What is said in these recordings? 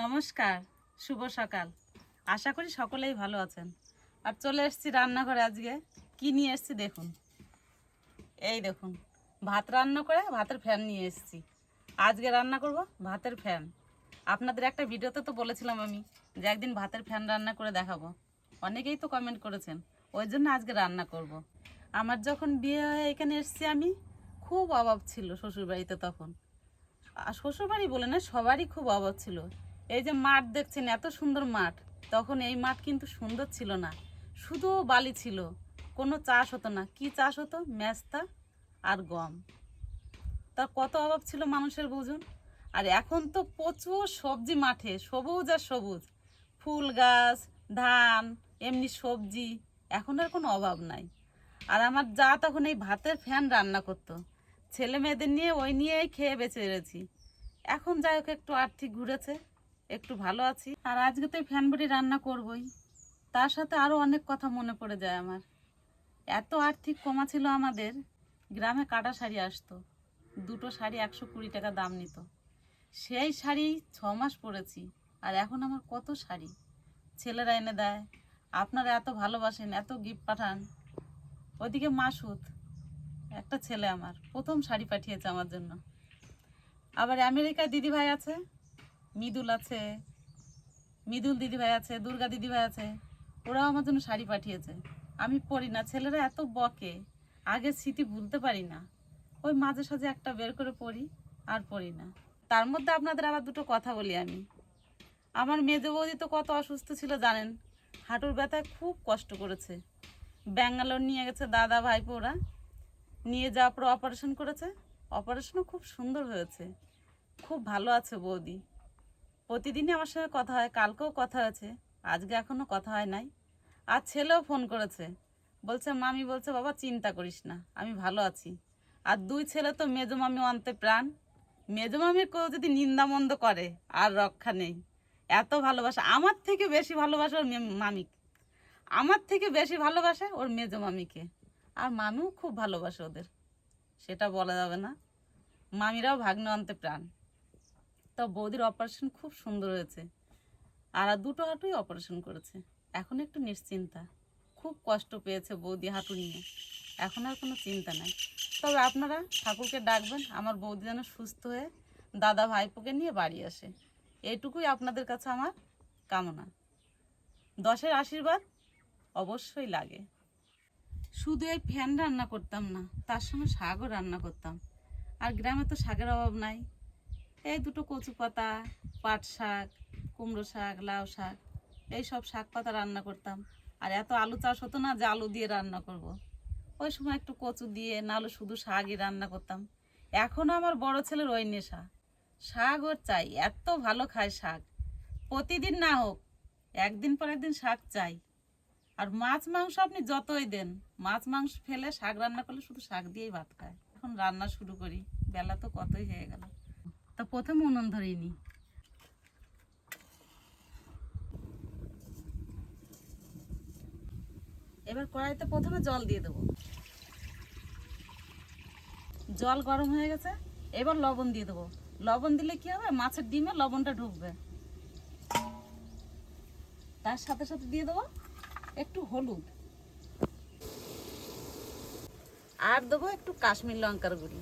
নমস্কার, শুভ সকাল। আশা করি সকলেই ভালো আছেন। আর চলে এসেছি রান্নাঘরে আজকে। কি নিয়ে এসেছি দেখুন। এই দেখুন, ভাত রান্না করে ভাতের ফ্যান নিয়ে এসেছি। আজকে রান্না করব ভাতের ফ্যান। আপনাদের একটা ভিডিওতে তো বলেছিলাম আমি যে একদিন ভাতের ফ্যান রান্না করে দেখাবো। অনেকেই তো কমেন্ট করেছেন, ওই জন্য আজকে রান্না করব। আমার যখন বিয়ে হয়ে এখানে এসেছি আমি, খুব অভাব ছিল শ্বশুরবাড়িতে তখন। আর শ্বশুরবাড়ি বলে না, সবারই খুব অভাব ছিল। এই যে মাঠ দেখছেন, এত সুন্দর মাঠ। তখন এই মাঠ কিন্তু সুন্দর ছিল না। শুধু বালি ছিল। কোনো চাষ হতো না। কি চাষ হতো? মেস্তা আর গম। তার কত অভাব ছিল মানুষের বুঝুন? আর এখন তো প্রচুর সবজি মাঠে, সবুজ আর সবুজ। ফুল গাছ, ধান, এমনি সবজি। এখন আর কোনো অভাব নাই। আর আমার যা তখন এই ভাতের ফ্যান রান্না করতো। ছেলে মেয়েদের নিয়ে, ওই নিয়েই খেয়ে বেঁচে রয়েছি। এখন যাই হোক, একটু আর্থিক ঘুরেছে। একটু ভালো আছি। আর আজকে তো এই ফ্যান বড়ি রান্না করবই। তার সাথে আরও অনেক কথা মনে পড়ে যায় আমার। এত আর্থিক কমা ছিল আমাদের। গ্রামে কাটা শাড়ি আসতো। দুটো শাড়ি একশো কুড়ি টাকা দাম নিত। সেই শাড়ি ছ মাস পরেছি। আর এখন আমার কত শাড়ি? ছেলেরা এনে দেয়। আপনারা এত ভালোবাসেন, এত গিফট পাঠান। ওইদিকে মাসুদ, একটা ছেলে আমার। প্রথম শাড়ি পাঠিয়েছে আমার জন্য। আবার আমেরিকায় দিদি ভাই আছে। মৃদুল আছে, মৃদুল দিদি ভাই আছে, দুর্গা দিদি ভাই আছে, ওরাও আমার জন্য শাড়ি পাঠিয়েছে। আমি পরি না, ছেলেরা এত বকে, আগে স্মৃতি ভুলতে পারি না। ওই মাঝে সাঝে একটা বের করে পড়ি আর পড়ি না। তার মধ্যে আপনাদের আবার দুটো কথা বলি আমি। আমার মেজো বৌদি তো কত অসুস্থ ছিল জানেন? হাঁটুর ব্যথায় খুব কষ্ট করেছে। ব্যাঙ্গালোর নিয়ে গেছে দাদা ভাইপো ওরা নিয়ে যাওয়ার পর অপারেশন করেছে। অপারেশনও খুব সুন্দর হয়েছে। খুব ভালো আছে বৌদি। প্রতিদিনই আমার সঙ্গে কথা হয়, কালকেও কথা হয়েছে, আজকে এখনও কথা হয় নাই। আর ছেলেও ফোন করেছে, বলছে, মামি বলছে, বাবা, চিন্তা করিস না, আমি ভালো আছি। আর দুই ছেলে তো মেজো মামি অন্তে প্রাণ। মেজো মামির কেউ যদি নিন্দামন্দ করে, আর রক্ষা নেই। এত ভালোবাসা, আমার থেকে বেশি ভালোবাসে ওর মে- মামিকে আমার থেকে বেশি ভালোবাসে ওর মেজো মামিকে। আর মামিও খুব ভালোবাসে ওদের, সেটা বলা যাবে না। মামিরাও ভাগ্নে অন্তে প্রাণ। তো বৌদির অপারেশন খুব সুন্দর হয়েছে। আর দুটো হাঁটুই অপারেশন করেছে। এখন একটু নিশ্চিন্তা। খুব কষ্ট পেয়েছে বৌদি হাঁটু নিয়ে। এখন আর কোনো চিন্তা নাই। তবে আপনারা ঠাকুরকে ডাকবেন, আমার বৌদি যেন সুস্থ হয়ে দাদা ভাইপোকে নিয়ে বাড়ি আসে। এইটুকুই আপনাদের কাছে আমার কামনা। দশের আশীর্বাদ অবশ্যই লাগে। শুধু এই ফ্যান রান্না করতাম না, তার সঙ্গে শাকও রান্না করতাম। আর গ্রামে তো শাকের অভাব নাই। এই দুটো কচু পাতা, পাট শাক, কুমড়ো শাক, লাউ শাক, এই সব শাক পাতা রান্না করতাম। আর এত আলু চাষ হতো না যে আলু দিয়ে রান্না করব। ওই সময় একটু কচু দিয়ে নাহলে শুধু শাকই রান্না করতাম। এখনও আমার বড় ছেলের ওই নেশা। শাক ওর চাই, এত ভালো খায় শাক। প্রতিদিন না হোক, একদিন পর একদিন শাক চাই। আর মাছ, মাংস আপনি যতই দেন, মাছ, মাংস ফেলে শাক রান্না করলে শুধু শাক দিয়েই ভাত খায়। এখন রান্না শুরু করি, বেলা তো কতই হয়ে গেল। তা প্রথম উনুন ধরিয়ে নিই এবার কড়াইতে প্রথমে জল দিয়ে দেবো। জল গরম হয়ে গেছে, এবার লবণ দিয়ে দেবো। লবণ দিলে কি হবে? মাছের ডিমে লবণটা ঢুকবে। তার সাথে সাথে দিয়ে দেবো একটু হলুদ। আর দেবো একটু কাশ্মীর লঙ্কার গুঁড়ি।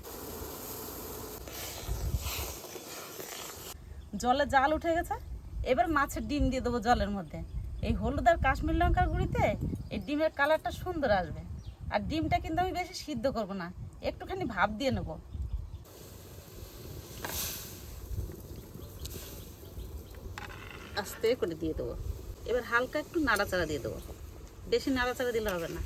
জলে জাল উঠে গেছে। এবার মাছের ডিম দিয়ে দেবো জলের মধ্যে। এই হলুদ আর কাশ্মীর লঙ্কার গুঁড়িতে এই ডিমের কালারটা সুন্দর আসবে। আর ডিমটা কিন্তু আমি বেশি সিদ্ধ করব না, একটুখানি ভাপ দিয়ে নেব। আস্তে করে দিয়ে দেবো। এবার হালকা একটু নাড়াচাড়া দিয়ে দেবো। বেশি নাড়াচাড়া দিলে হবে না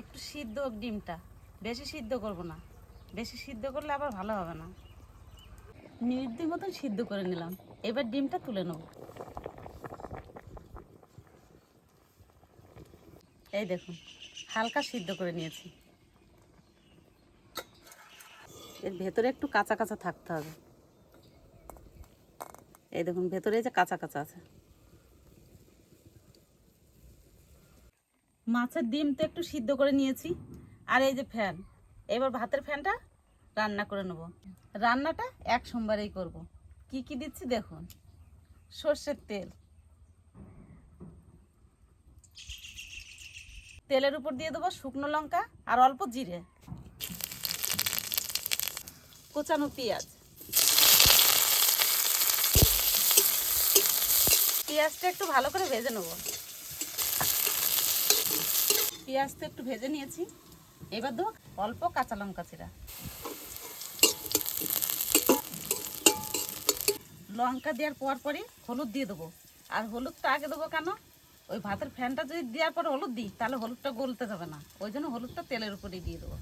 একটু সিদ্ধ ডিমটা। বেশি সিদ্ধ করব না। বেশি সিদ্ধ করলে আবার ভালো হবে না। মিনিট দুই মতন সিদ্ধ করে নিলাম। এবার ডিমটা তুলে নেব। এই দেখুন, হালকা সিদ্ধ করে নিয়েছি। এর ভেতরে একটু কাঁচা কাঁচা থাকতে হবে। এই দেখুন, ভেতরে যে কাঁচা কাঁচা আছে। মাছের ডিম তো একটু সিদ্ধ করে নিয়েছি। আর এই যে ফ্যান, এবার ভাতের ফ্যানটা রান্না করে নেব। রান্নাটা এক সোমবারেই করব। কি কি দিচ্ছি দেখুন। সর্ষের তেল। তেলের উপর দিয়ে দেবো শুকনো লঙ্কা আর অল্প জিরে। কোচানো পেঁয়াজ। পেঁয়াজটা একটু ভালো করে ভেজে নেব। পেঁয়াজটা একটু ভেজে নিয়েছি। এবার দেবো অল্প কাঁচা লঙ্কা চিরা লঙ্কা দেওয়ার পর পরই হলুদ দিয়ে দেবো। আর হলুদটা আগে দেবো কেন? ওই ভাতের ফ্যানটা যদি দেওয়ার পর হলুদ দিই, তাহলে হলুদটা গলতে যাবে না। ওই জন্য হলুদটা তেলের উপরেই দিয়ে দেবো।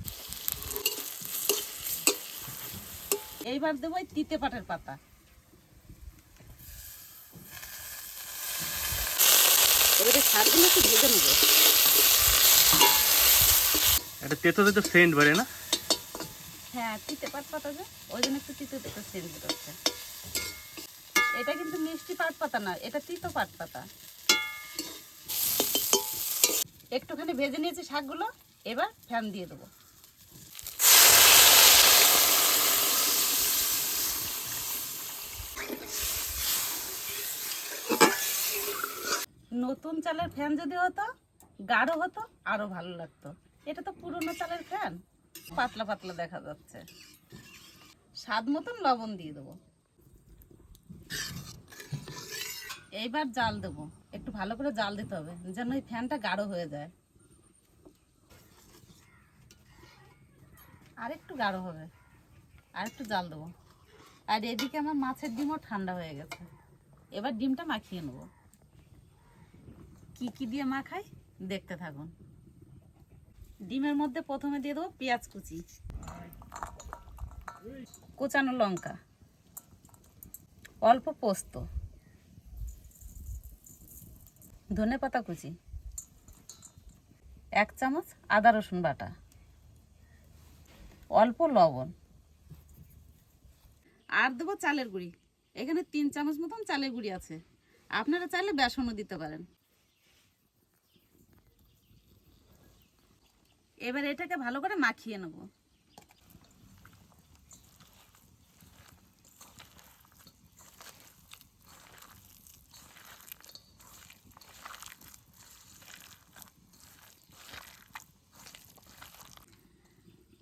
এইবার দেবো ওই তিতে পাটের পাতা। এবারে শাকগুলো একটু ভেজে নেব। একটা তেতো তেতো সেন্ট বাড়ে না? হ্যাঁ তিতে পাট পাতা যে, ওই জন্য একটু তিতে তিতে সেন্ট বেরোচ্ছে। এটা কিন্তু মিষ্টি পাট পাতা না, এটা তিতো পাট পাতা। একটুখানি ভেজে নিয়েছি শাকগুলো, এবার ফ্যান দিয়ে দেবো। নতুন চালের ফ্যান যদি হতো গাঢ় হতো, আরও ভালো লাগতো। এটা তো পুরনো চালের ফ্যান। পাতলা পাতলা দেখা যাচ্ছে। স্বাদ মতন লবণ দিয়ে দেবো। এইবার জাল দেবো। একটু ভালো করে জাল দিতে হবে, যেন ওই ফ্যানটা গাঢ় হয়ে যায়। আর একটু গাঢ় হবে। আর একটু জাল দেবো। আর এদিকে আমার মাছের ডিমও ঠান্ডা হয়ে গেছে। এবার ডিমটা মাখিয়ে নেব। কি কি দিয়ে মাখাই? দেখতে থাকুন। ডিমের মধ্যে প্রথমে দিয়ে দেবো পেঁয়াজ কুচি, কোচানো লঙ্কা, অল্প পোস্ত, ধনে পাতা কুচি, এক চামচ আদা রসুন বাটা, অল্প লবণ। আর দেবো চালের গুঁড়ি। এখানে তিন চামচ মতন চালের গুঁড়ি আছে। আপনারা চাইলে বেসনও দিতে পারেন। এবার এটাকে ভালো করে মাখিয়ে নেব।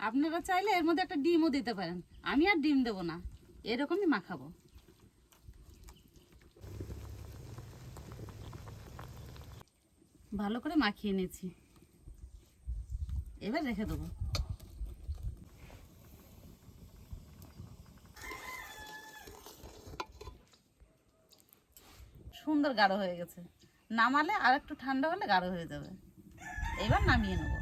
আপনারা চাইলে এর মধ্যে একটা ডিমও দিতে পারেন। আমি আর ডিম দেবো না, এরকমই মাখাবো। ভালো করে মাখিয়ে নিয়েছি। এবার রেখে দেবো। সুন্দর গাঢ় হয়ে গেছে। নামালে আর একটু ঠান্ডা হলে গাঢ় হয়ে যাবে। এবার নামিয়ে নেব।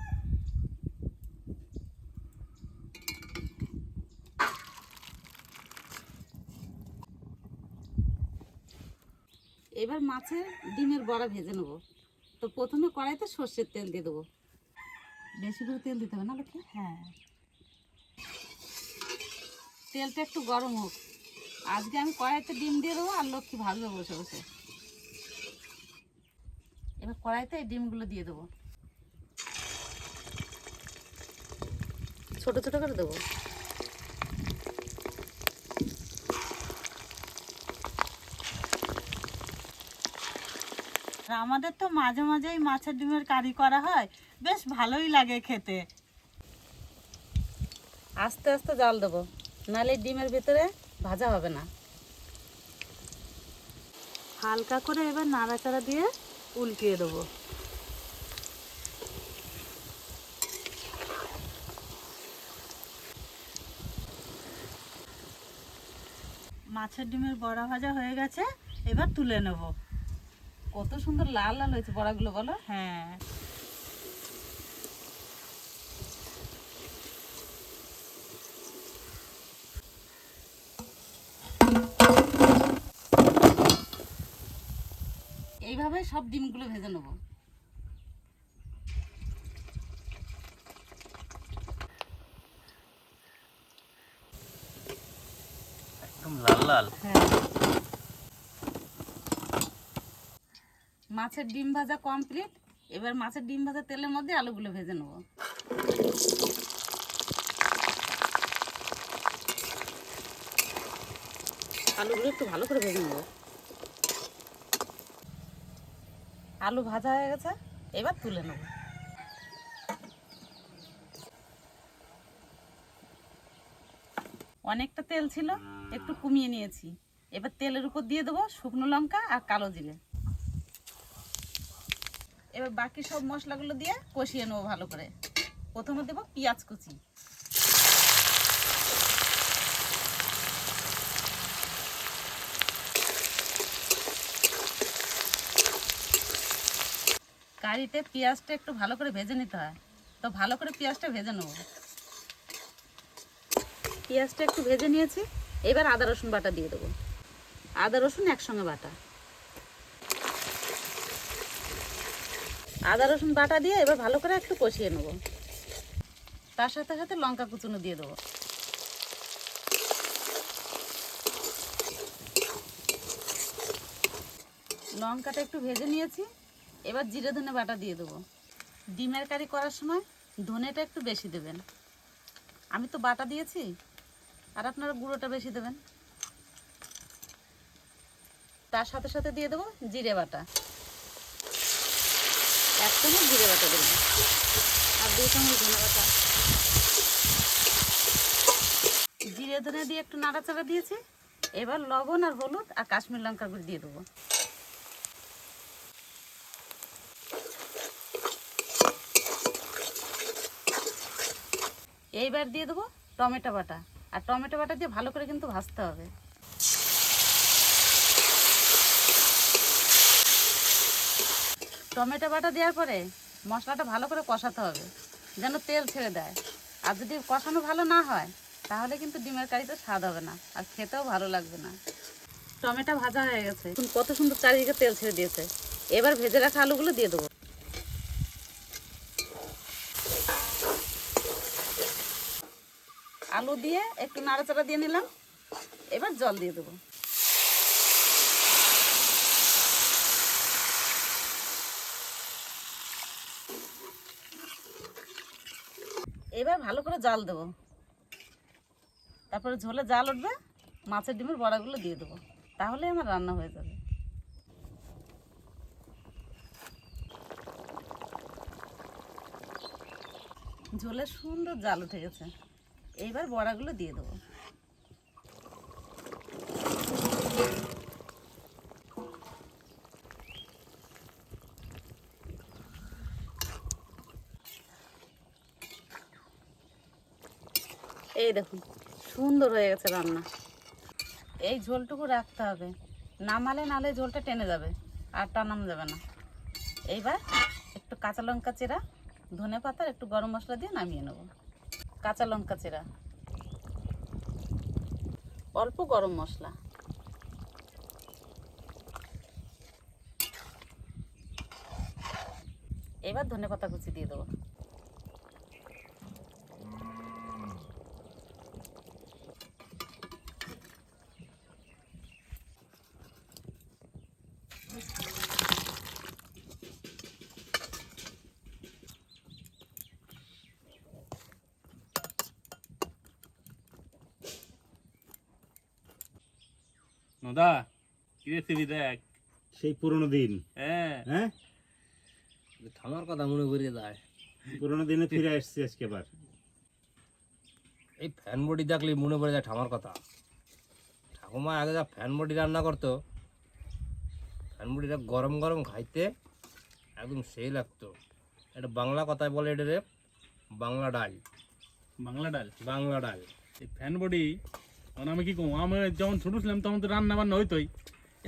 এবার মাছের ডিমের বড়া ভেজে নেব। তো প্রথমে কড়াইতে সর্ষের তেল দিয়ে দেবো। বেশি করে তেল দিতে হবে না লক্ষ্মী? হ্যাঁ। তেলটা একটু গরম হোক। আজকে আমি কড়াইতে ডিম দিয়ে দেবো আর লক্ষ্মী ভাজবে বসে বসে। এবার কড়াইতে এই ডিমগুলো দিয়ে দেবো। ছোট ছোট করে দেবো। আমাদের তো মাঝে মাঝেই মাছের ডিমের কারি করা হয়। বেশ ভালোই লাগে খেতে। আস্তে আস্তে জাল দেবো। নাহলে ডিমের ভিতরে ভাজা হবে না। হালকা করে এবার নাড়াচাড়া দিয়ে উল্টিয়ে দেবো। মাছের ডিমের বড়া ভাজা হয়ে গেছে এবার তুলে নেব। কত সুন্দর লাল লাল হয়েছে বড়াগুলো বলো? হ্যাঁ। এইভাবে সব ডিমগুলো ভেজে নেব। একদম লাল লাল। হ্যাঁ। মাছের ডিম ভাজা কমপ্লিট। এবার মাছের ডিম ভাজা তেলের মধ্যে আলুগুলো ভেজে নেব। আলুগুলো একটু ভালো করে ভেজে নেব। আলু ভাজা হয়ে গেছে, এবার তুলে নেব। অনেকটা তেল ছিল, একটু কমিয়ে নিয়েছি। এবার তেলের উপর দিয়ে দেবো শুকনো লঙ্কা আর কালো জিরে। এবার বাকি সব মশলাগুলো দিয়ে কষিয়ে নেব ভালো করে। প্রথমে দেবো পেঁয়াজ কুচি। কারিতে পেঁয়াজটা একটু ভালো করে ভেজে নিতে হয়। তো ভালো করে পেঁয়াজটা ভেজে নেব। পেঁয়াজটা একটু ভেজে নিয়েছি। এবার আদা, রসুন বাটা দিয়ে দেবো। আদা, রসুন একসঙ্গে বাটা। আদা, রসুন বাটা দিয়ে এবার ভালো করে একটু কষিয়ে নেব। তার সাথে সাথে লঙ্কা কুচুনো দিয়ে দেবো। লঙ্কাটা একটু ভেজে নিয়েছি। এবার জিরে ধনে বাটা দিয়ে দেবো। ডিমের কারি করার সময় ধনেটা একটু বেশি দেবেন। আমি তো বাটা দিয়েছি, আর আপনারা গুঁড়োটা বেশি দেবেন। তার সাথে সাথে দিয়ে দেবো জিরে বাটা। এক চামচ জিরে বাটা দেবেন আর দুই চামচ ধনে বাটা। জিরে ধনে দিয়ে একটু নাড়াচাড়া দিয়েছি। এবার লবণ আর হলুদ আর কাশ্মীর লঙ্কা গুঁড়ো দিয়ে দেবো। এইবার দিয়ে দেবো টমেটো বাটা। আর টমেটো বাটা দিয়ে ভালো করে কিন্তু ভাজতে হবে। টমেটো বাটা দেওয়ার পরে মশলাটা ভালো করে কষাতে হবে, যেন তেল ছেড়ে দেয়। আর যদি কষানো ভালো না হয়, তাহলে কিন্তু ডিমের কারিতে স্বাদ হবে না, আর খেতেও ভালো লাগবে না। টমেটো ভাজা হয়ে গেছে। কত সুন্দর চারিদিকে তেল ছেড়ে দিয়েছে। এবার ভেজে রাখা আলুগুলো দিয়ে দেবো। আলু দিয়ে একটু নাড়াচাড়া দিয়ে নিলাম। এবার জল দিয়ে দেবো। এবার ভালো করে জাল দেবো। তারপরে ঝোলে জাল উঠবে, মাছের ডিমের বড়াগুলো দিয়ে দেবো। তাহলে আমার রান্না হয়ে যাবে। ঝোলে সুন্দর জাল উঠে গেছে। এইবার বড়াগুলো দিয়ে দেবো। এই দেখুন, সুন্দর হয়ে গেছে রান্না। এই ঝোলটুকু রাখতে হবে। নামালে নালে ঝোলটা টেনে যাবে, আর টানানো যাবে না। এইবার একটু কাঁচা লঙ্কা চেরা, ধনে পাতার একটু গরম মশলা দিয়ে নামিয়ে নেব। কাঁচা লঙ্কা চেরা। অল্প গরম মশলা। এবার ধনে পাতা কুচি দিয়ে দেবো। নদা কি রেসিপি দেখ? সেই পুরনো দিন। হ্যাঁ। হ্যাঁ? থামার কথা মনে করিয়ে দেয় পুরনো দিনে ফিরে আসছি আজকে আবার। এই ফ্যান বডি দেখলে মনে পড়ে যায় ঠামার কথা। ঠাকুমা আগে যা ফ্যান বডি রান্না করতো ফ্যান বডিটা গরম গরম খাইতে একদম সেই লাগতো। এটা বাংলা কথায় বলে এটা রে বাংলা ডাল। বাংলা ডাল? বাংলা ডাল। এই ফ্যান বডি তখন আমি কি কম? আমি যখন ছোট ছিলাম তখন তো রান্না বান্না হইতোই।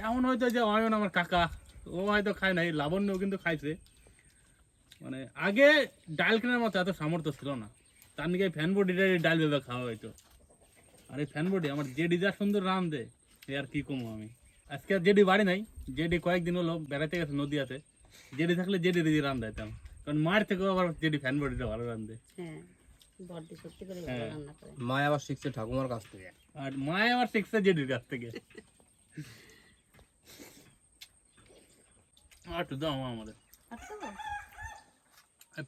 এমন হয়তো যে অয়ন আমার কাকা, ও হয়তো খায় নাই, লাবণ্যও কিন্তু খাইছে। মানে আগে ডাল কেনার মতো এত সামর্থ্য ছিল না। তার নাকি ফ্যান বডিটা ডাল ভেবে খাওয়া হইতো। আর এই ফ্যান বডি আমার জেডি যা সুন্দর রান দে, এ আর কি কমো আমি? আজকে আর জেডি বাড়ি নাই, জেডি কয়েকদিন হলো বেড়াতে গেছে নদী নদীয়াতে। জেডি থাকলে জেডি দিয়ে রান দিতাম। কারণ মায়ের থেকেও আবার জেডি ফ্যান বডিটা ভালো রান দেয় হ্যাঁ সত্যি করে ভালো। রান্না করে। মা আবার শিখছে ঠাকুমার কাছ থেকে। আর মায় আমার শিখছে জেডির কাছ থেকে। আর একটু দাও আমাদের। আচ্ছা।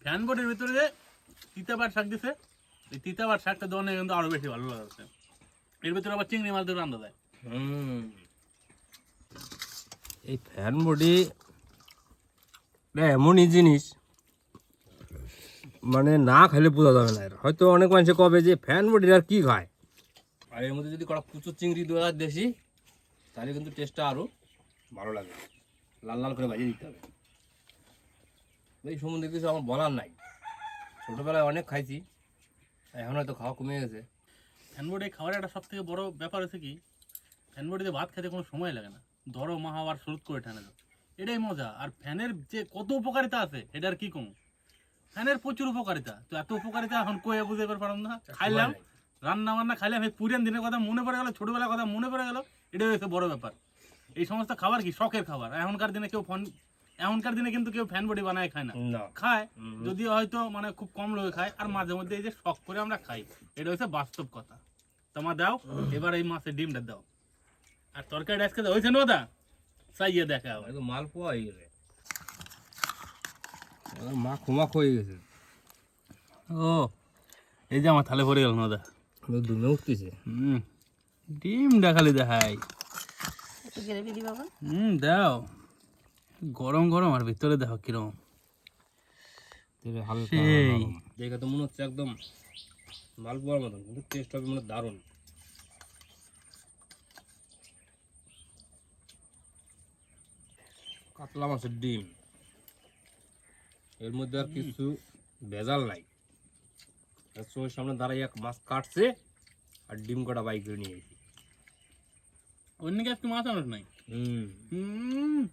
ফ্যান বোর্ডের ভিতরে যে তিতাবার শাক দিছে এই তিতাবার শাকটা দোকানে কিন্তু আরও বেশি ভালো লাগছে। এর ভিতরে আবার চিংড়ি মাছ দিয়ে রান্না দেয়। হুম। এই ফ্যান বডি এমনই জিনিস। মানে না খাইলে বোঝা যাবে না এর। হয়তো অনেক মানুষে কবে যে ফ্যান বডি আর কি খায়? আর এর মধ্যে যদি কটা কুচুর চিংড়ি দেওয়া দেশি তাহলে কিন্তু টেস্টটা আরও ভালো লাগে। লাল লাল করে ভাজিয়ে দিতে হবে। এই সম্বন্ধে কিছু আমার বলার নাই। ছোটোবেলায় অনেক খাইছি এখন হয়তো খাওয়া কমে গেছে। ফ্যানবোর্ডে খাওয়ার একটা সব থেকে বড় ব্যাপার হচ্ছে কি ফ্যানবোর্ডে ভাত খেতে কোনো সময় লাগে না। ধরো মা আবার শুরুত করে ঠানে দাও। এটাই মজা। আর ফ্যানের যে কত উপকারিতা আছে এটার কি কম? ফ্যানের প্রচুর উপকারিতা। তো এত উপকারিতা এখন কয়ে বুঝে পারলাম না। খাইলাম রান্না বান্না খাইলাম এই পুরান দিনের কথা মনে পড়ে গেল ছোটবেলার কথা মনে পড়ে গেল এটাই হচ্ছে বড় ব্যাপার। এই সমস্ত খাবার কি? শখের খাবার। এখনকার দিনে কেউ ফোন এখনকার দিনে কিন্তু কেউ ফ্যান বডি বানায় খায় না। খায়। যদিও হয়তো মানে খুব কম লোকে খায় আর মাঝে মধ্যে এই যে শখ করে আমরা খাই এটা হচ্ছে বাস্তব কথা। তোমার দাও এবার এই মাছের ডিমটা দাও। আর তরকারিটা আজকে হয়েছে না ওটা চাইয়ে দেখা মাল আবার তো মাল পোয়া হয়ে গেছে এবার মা খুমাক হয়ে গেছে। ও এই যে আমার থালে পড়ে গেল না দুমে উঠতেছে। হুম ডিমটা খালি দেখাই। হুম দাও। গরম গরম আর ভিতরে দেখো কিরম। হালকা সেই। দেখে তো মনে হচ্ছে একদম মাল পোয়ার মতন কিন্তু টেস্ট হবে মনে দারুণ। কাতলা মাছের ডিম। এর মধ্যে আর কিছু ভেজাল নাই। চোখের সামনে দাঁড়াই এক মাছ কাটছে আর ডিম কটা বাইক করে নিয়ে গেছি অন্য আজকে মাছ আনস নাই? হুম। হুম।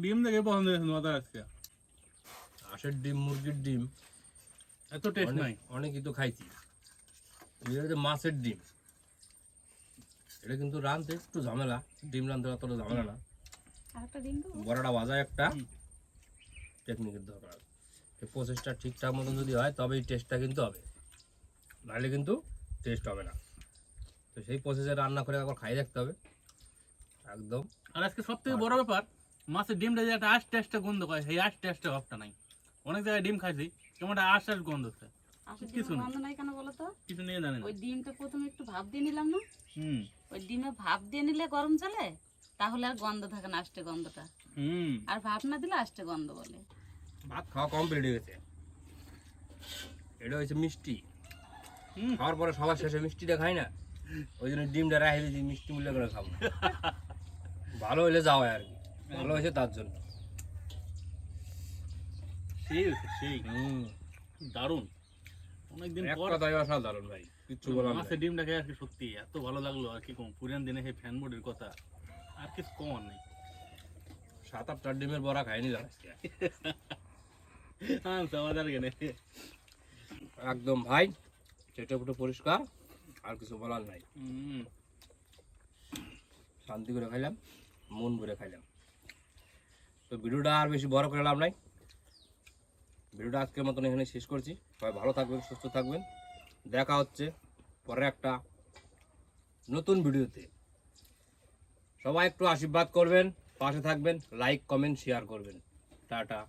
ডিম দেখে পছন্দ হয়েছে মাথা আজকে হাঁসের ডিম মুরগির ডিম। এত টেস্ট নাই। অনেক- অনেকই তো খাইছি। এটা মাছের ডিম। এটা কিন্তু রাঁধতে একটু ঝামেলা। ডিম রাঁধতে অতটা ঝামেলা না। আরেকটা ডিম বড়াটা ভাজা একটা। টেকনিকের দরকার। এই প্রসেসটা ঠিকঠাক মতন যদি হয় তবে এই টেস্টটা কিন্তু হবে। নাহলে কিন্তু টেস্ট হবে না। তো সেই প্রসেসে রান্না করে একবার খাই দেখতে হবে। একদম। আর আজকে সব থেকে বড় ব্যাপার মাছের ডিমটা যে একটা আশ টেস্টটা গন্ধ করে সেই আশ টেস্টের অভাবটা নাই। অনেক জায়গায় ডিম খাইছি কেমন একটা আশ আশ গন্ধ হচ্ছে। কিছু ডিমের না। গন্ধ নাই কেন বলো কিছু নিয়ে জানি ওই ডিমটা প্রথমে একটু ভাপ দিয়ে নিলাম না? হুম। ওই ডিমে ভাপ দিয়ে নিলে গরম জলে তাহলে আর গন্ধ থাকে না আষ্টে গন্ধটা। হুম। আর ভাপ না দিলে আষ্টে গন্ধ বলে। ভাত খাওয়া কমপ্লিট হয়ে গেছে। এটা হয়েছে মিষ্টি। হুম। খাওয়ার পরে সবার শেষে মিষ্টিটা খাই না ওই জন্য ডিমটা রাখে দিয়েছি মিষ্টি মূল্য করে খাব। ভালো হলে যাওয়া আর কি ভালো হয়েছে তার জন্য। সেই হয়েছে সেই। হুম। দারুণ। অনেকদিন এক পর কথায় অসাধারণ ভাই কিচ্ছু বলার মাছের ডিমটা খেয়ে আর কি সত্যি এত ভালো লাগল আর কি কম। পুরান দিনে সেই ফ্যান বোর্ডের কথা আর কিছু কমার নেই। সাত আটটা ডিমের বড়া খাইনি একদম ভাই চেটে ফুটে পরিষ্কার আর কিছু বলার নাই। শান্তি করে খাইলাম মন ভরে খাইলাম। তো ভিডিওটা আর বেশি বড় করে লাভ নাই। ভিডিওটা আজকের মতন এখানে শেষ করছি। সবাই ভালো থাকবেন সুস্থ থাকবেন। দেখা হচ্ছে পরে একটা নতুন ভিডিওতে। সবাই একটু আশীর্বাদ করবেন পাশে থাকবেন লাইক কমেন্ট শেয়ার করবেন। টাটা।